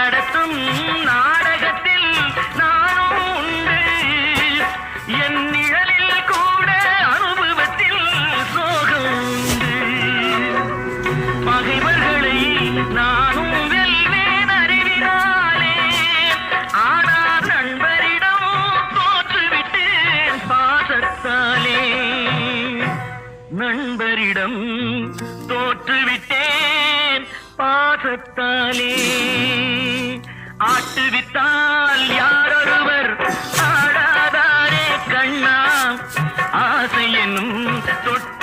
நடத்தும் நாடகத்தில் நானும் உண்டு. என் நிழலில் கூட அனுபவத்தில் சோகம் உண்டு. பகைவர்களை நானும் வெல்வேன் அறிவினாலே. ஆனால் நண்பரிடம் தோற்றுவிட்டேன் பாசத்தாலே. நண்பரிடம் தோற்றுவிட்டேன் பாசத்தாலே. விட்டால் யாரொருவர் ஆடாதாரே கண்ணா? ஆசை என்னும் தொட்டு